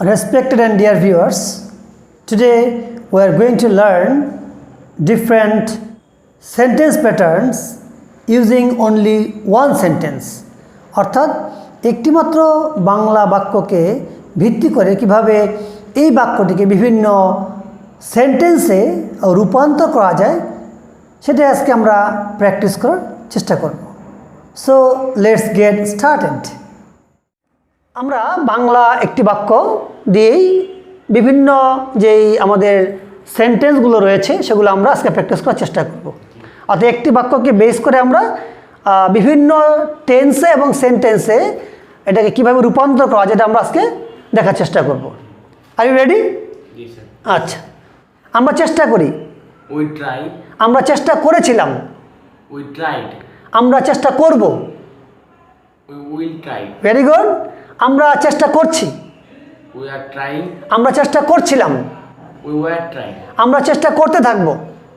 Respected and dear viewers, today we are going to learn different sentence patterns using only one sentence অর্থাৎ একটিমাত্র বাংলা বাক্যকে ভিত্তি করে কীভাবে এই বাক্যটিকে বিভিন্ন সেন্টেন্সে রূপান্তর করা যায় সেটা আজকে আমরা প্র্যাকটিস করার চেষ্টা করব সো লেটস গেট স্টার্টেড আমরা বাংলা একটি বাক্য দিয়েই বিভিন্ন যেই আমাদের সেন্টেন্সগুলো রয়েছে সেগুলো আমরা আজকে প্র্যাকটিস করার চেষ্টা করব। অর্থাৎ একটি বাক্যকে বেস করে আমরা বিভিন্ন টেন্সে এবং সেন্টেন্সে এটাকে কীভাবে রূপান্তর করা যেটা আমরা আজকে দেখার চেষ্টা করব। আর ইউ রেডি আচ্ছা। আমরা চেষ্টা করি। উই ট্রাই আমরা চেষ্টা করেছিলাম। উই ট্রাইড আমরা চেষ্টা করব। We will try very good আমরা চেষ্টা করছি। উই আর ট্রাইং আমরা চেষ্টা করছিলাম। উই ওয়ার ট্রাইং আমরা চেষ্টা করতে থাকব।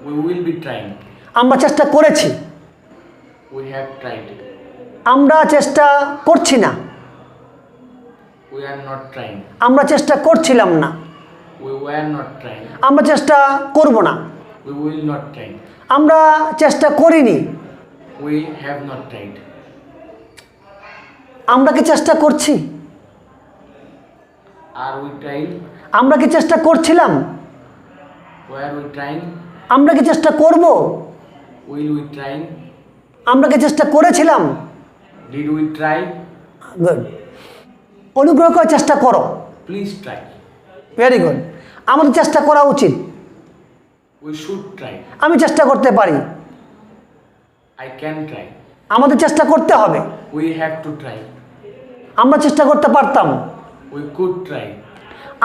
উই উইল বি ট্রাইং আমরা চেষ্টা করেছি। উই হ্যাভ ট্রাইড আমরা চেষ্টা করছি না। উই আর নট ট্রাইং আমরা চেষ্টা করছিলাম না। উই নট ট্রাইং আমরা চেষ্টা করব না। উই উইল নট ট্রাইং আমরা চেষ্টা করিনি। উই হ্যাভ নট ট্রাইড আমরা কি চেষ্টা করছি? আমরা কি চেষ্টা করছিলাম? আমরা কি চেষ্টা করব? উইল উই ট্রাইং আমরা কি চেষ্টা করেছিলাম? ডিড উই ট্রাই গুড অনুগ্রহ করে চেষ্টা করো। প্লিজ ট্রাই ভেরি গুড আমাদের চেষ্টা করা উচিত। উই শুড ট্রাই আমি চেষ্টা করতে পারি। আই ক্যান ট্রাই আমাদের চেষ্টা করতে হবে। উই হ্যাভ টু ট্রাই আমরা চেষ্টা করতে পারতাম। উই কুড ট্রাই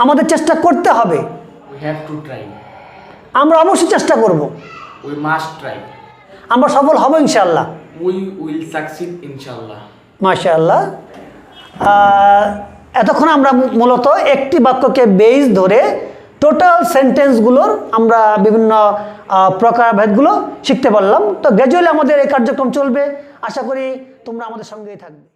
আমাদের চেষ্টা করতে হবে। উই হ্যাভ টু ট্রাই আমরা অবশ্যই চেষ্টা করব। উই মাস্ট ট্রাই আমরা সফল হব ইনশাল্লাহ উই উইল সাকসিড ইনশাল্লাহ মাশাআল্লাহ। এতক্ষণ আমরা মূলত একটি বাক্যকে বেস ধরে টোটাল সেন্টেন্সগুলোর আমরা বিভিন্ন প্রকারভেদগুলো শিখতে পারলাম। তো গ্র্যাজুয়ালি আমাদের এই কার্যক্রম চলবে। আশা করি তোমরা আমাদের সঙ্গেই থাকবে।